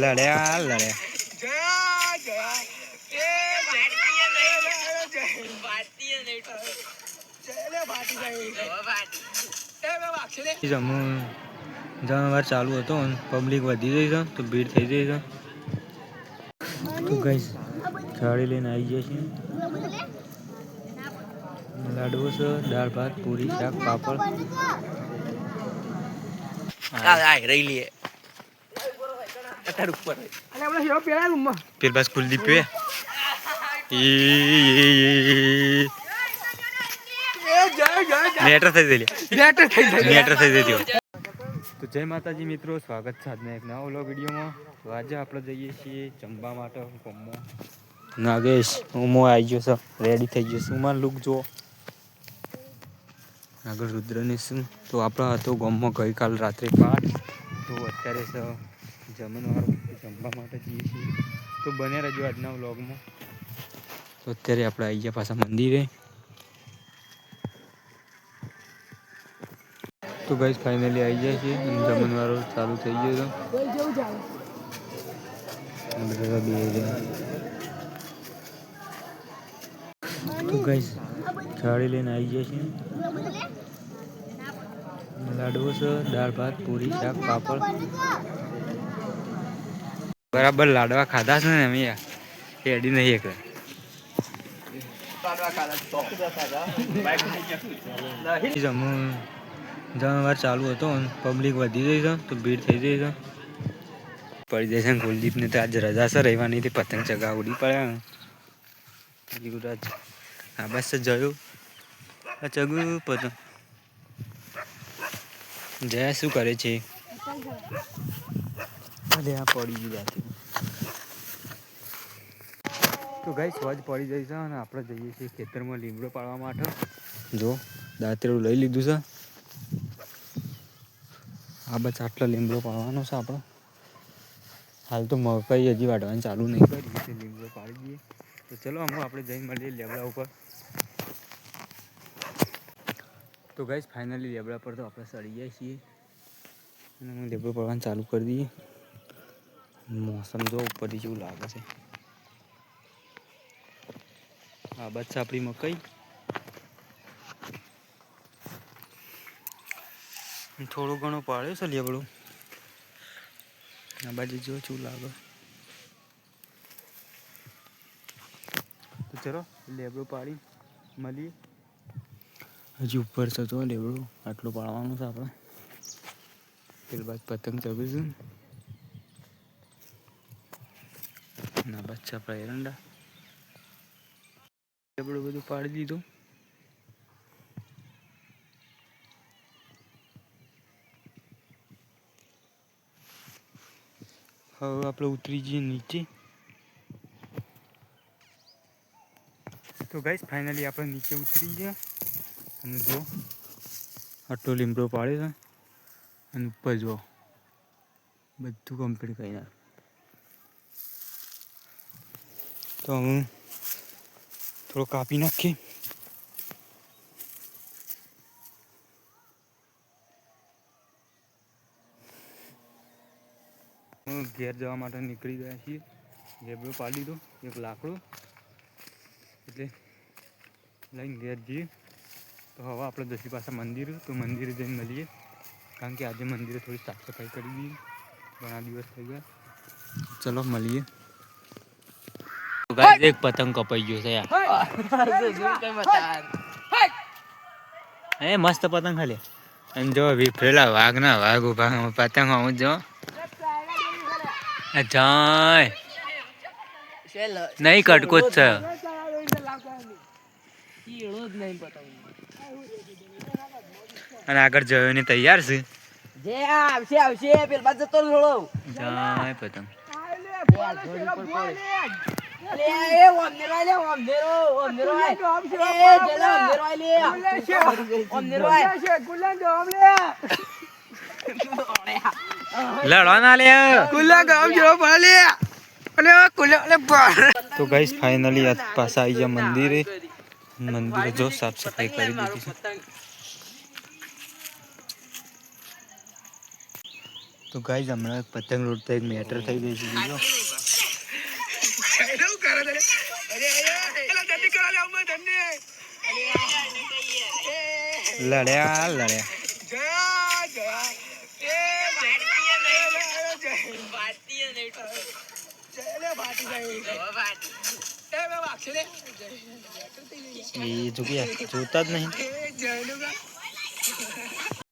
લડ્યા લડ્યા. જમણવાર ચાલુ હતો પબ્લિક વધી ગઈ છે, તો ભીડ થઈ ગઈ છે. તો કઈ થાળી લઈને આવી જાય છે લાડવો છે, દાળ ભાત, પૂરી શાક, પાપડ. પેલ બસ કુલદીપ પે. મેટર થઈ ગયેલી મેટર થઈ જતી તો જય માતાજી મિત્રો સ્વાગત છે આજના એક નવા વ્લોગ વિડીયોમાં. તો આજે આપણે જઈએ છીએ ચંબા માટે ગમમાં નાગેશ હું આવી ગયો છું. રેડી થઈ ગયો છું. મારું લુક જુઓ. આગળ રુદ્રની શું તો આપણા હતો ગામમાં ગઈકાલ રાત્રે પાઠ. તો અત્યારે જમણવાર જમવા માટે જઈએ છીએ. તો બને રહેજો આજના વ્લોગમાં. તો અત્યારે આપણે આવી ગયા પાછા મંદિરે. તો ગઈશ ફાઇનલી આવી જાય છે જમણવારો ચાલુ થઈ ગયો તો. બધા બે ગઈશ થાળી લઈને આવી જાય છે લાડવો છે, દાળ ભાત, પૂરી શાક, પાપડ. બરાબર લાડવા ખાધા છે ને અમે યાર નહીં એકલા જમણવાર ચાલુ હતો પબ્લિક વધી ગઈ તો ભીડ થઈ ગઈ છે. પડી જાય છે કુલદીપને તો આજે રજા છે રહેવાની તે પતંગ ચગા ઉડી પડ્યા યુવરાજ હા બસ જયું. આ ચગું પતંગ. જયા શું કરે છે? અરે આ પડી ગયા તો ગાઈ સ્વાજ પડી જાય છે અને આપણે જઈએ છીએ ખેતરમાં લીમડો પાડવા માટે. જો દાંતરેલું લઈ લીધું છે. આ બસ આટલો લીમડો પાડવાનો છે આપણો. હાલ તો મકાઈ હજી વાટવાનું ચાલુ નહીં કરી. લીમડો પાડી દઈએ. તો ચલો હમણાં આપણે જઈને મળીએ લેબડા ઉપર. તો ગાઈસ ફાઇનલી લેબડા પર તો આપણે સડી જાય છીએ. અને હું લેબડું પડવાનું ચાલુ કરી દઈએ. મોસમ જો ઉપરથી જેવું લાગે છે. આ બસ આપણી મકાઈ. થોડું ઘણું પાડ્યું છે લેબડું આ બાજુ જો શું લાગે. તો ચલો લેબડું પાડી, મળીએ. હજી ઉપર થતું હોય લેબડું આટલું પાડવાનું છે આપણે. પેલી બાદ પતંગ ચગીશું ના બચ્ચા આપણા એરંડા. લેબડું બધું પાડી દીધું. હવે આપણે ઉતરી જઈએ નીચે. તો ગાઈસ ફાઇનલી આપણે નીચે ઉતરી ગયા. અને જો આટલો લીમડો પાડે છે અને ઉપર જો, બધું કમ્પ્લીટ કરી નાખ. તો હું થોડો કાપી નાખીએ. હું ઘેર જવા માટે નીકળી ગયા છીએ. લેબડો પાડી દો એક લાકડું. એટલે લઈને ઘેર જઈએ. તો હવે આપણે દસી પાસે મંદિર તો મંદિરે જઈને મળીએ કારણ કે આજે મંદિરે થોડી સાફ સફાઈ કરી દઈએ ઘણા દિવસ થઈ ગયા ચલો મળીએ એક પતંગ કપાઈ ગયો છે યાર એ મસ્ત પતંગ ખાલી અને જો વિફરેલા વાઘ ના વાઘ ઊભા પતંગ હું જો જાય નહીં કટકો જ છે અને આગળ જવાની તૈયાર છે. જે આવશે આવશે પેલા જતો થોડો જાય પતંગ. અલે એ ઓમનેરો આલે ઓમનેરો ઓમનેરો આય એ જેલા ઓમનેરો આલે ઓમનેરો આય લડવા ના લે. કુલા ગામ જો પાલે અલે કુલા અલે તો ગાઈસ ફાઇનલી પાછા આવી ગયા મંદિરે. મંદિરે જો સાફ સફાઈ કરી દીધી છે. તો ગાઈઝ, હમણાં પતંગ લૂંટતા એક મેટર થઈ ગઈ છે બીજો લડ્યા લડ્યા. એ જોયા જોતા જ નહીં.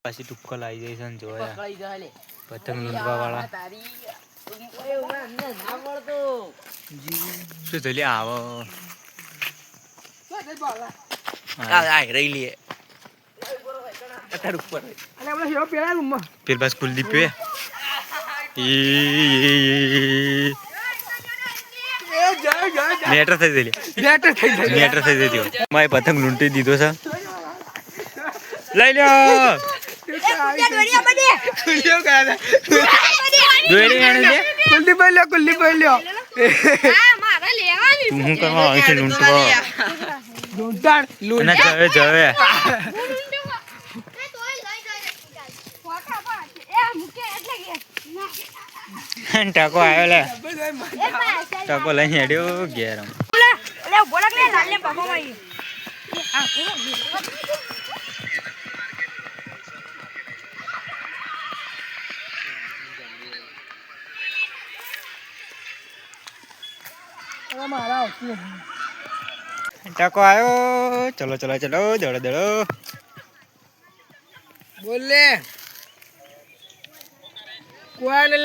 પાછી ટુક્કો લાવી જાય છે જોયા. પતંગ લૂંટવા વાળા શું થયું આવો. પેલ બસ કુલદીપ પે મેટર થઈ ગયેલી મેટર થઈ ગઈ મારે પતંગ લૂંટી દીધો છે. લઈ લ્યો. કુલદીપ ભાઈ લ્યો કુલદીપ ભાઈ લ્યો. તું શું કરવા આવી છે લૂંટવા. લૂંટાણ અને જવે જવે. ટાકો આવ્યો લે. ટકો લઈને હેડ્યો ઘેર. આમ. મારા. આવશે ટાકો આવ્યો ચલો ચલો ચલો દડો દડો. બોલે કોઈ લે